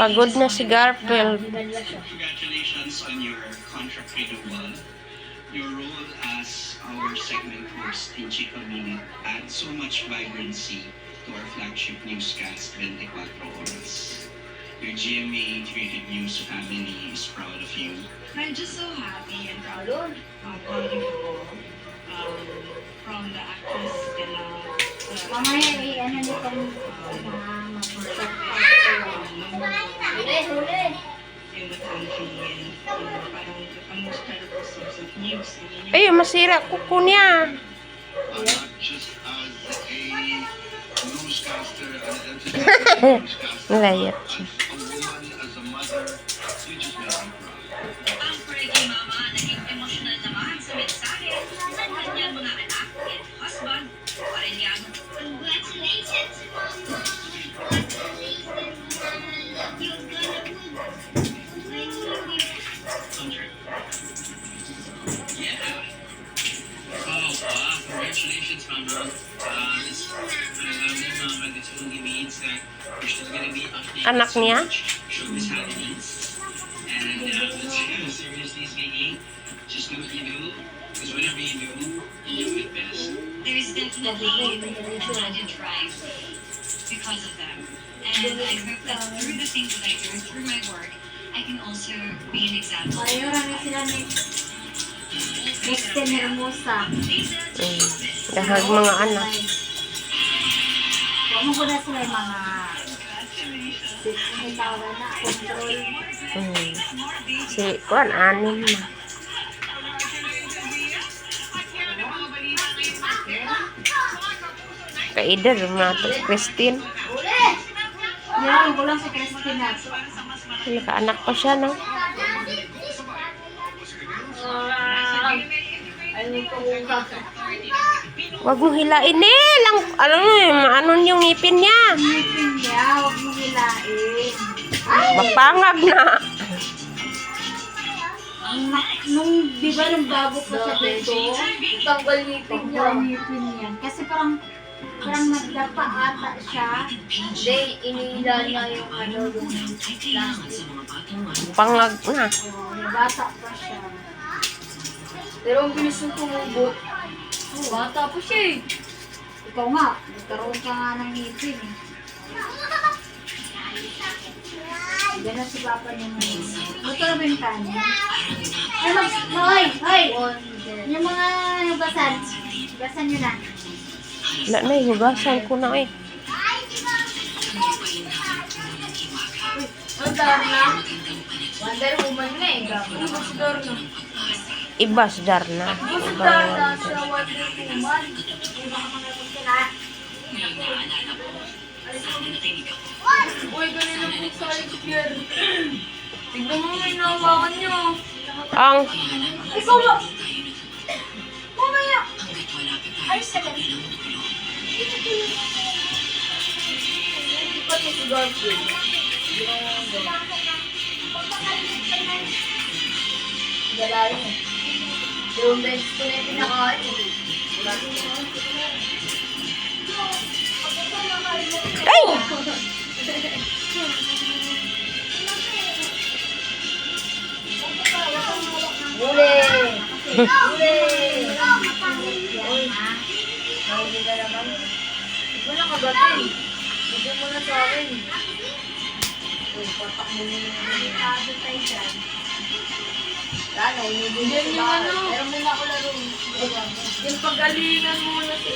Pagod na si Garfield. Congratulations on your contract renewal. Your role as our segment host in Chico Minute adds so much vibrancy to our flagship newscast, 24 Oras. Your GMA Integrated News family is proud of you. I'm just so happy and proud of uh, proud of you all. Um, from the actress uh, the Mamaya i-ano nitong mga mag-short Eh, Ayun, masira kuko niya. Layat siya. best. There is definitely a drive because of them. And I hope that through the things that I do, through my work, I can also be an example. Ayaw rami sila ni Kristen Hermosa. Mm. Dahag mga anak. Huwag mo na sila yung mga tawag na control. Mm. Si Kuan, anim na. Kaider, mga to, Christine. Yan, ko lang si Kristen na. Nakaanak pa siya, no? Ano ko? Huwag mo hilain eh. Lang, ano, ano yung ngipin niya. Ngipin niya, huwag mo hilain. Mapangag na. Nung, di ba nung bago pa siya dito, Tanggal ngipin niya. Pagbuang ngipin yan. Kasi parang, parang nagdapa ata siya. Hindi, inila na yung ano, yung plastic. Pangag na. Oh, bata pa siya. Pero ang bilis yung tumubot. Bata pa siya eh. Ikaw nga, nagkaroon ka nga ng ngipin eh. Diyan na si Papa niya ngayon. Ito na bintana. Ay, mag... Hoy! Hoy! Yung mga nubasan. Nubasan nyo na. Wala na, hugasan ko na eh. Ang Darna. Wonder Woman nga eh. Ano ba si Darna? Iba si Darna. Si si. Tignan mo may nahawakan niyo. Ang, Ikaw ba? Mamaya. Ay, sagat. Hindi pa niya si Garfield. Galayin eh. Yung bench ko na yung pinakain ay! Huli! Uy, nahuli ka naman. Mo na kabatin. Bigyan mo na sa akin. Uy, patak mo na yung tayo dyan. Lalo, hindi sa bahay. Pero may nakularo. Yung pagalingan muna si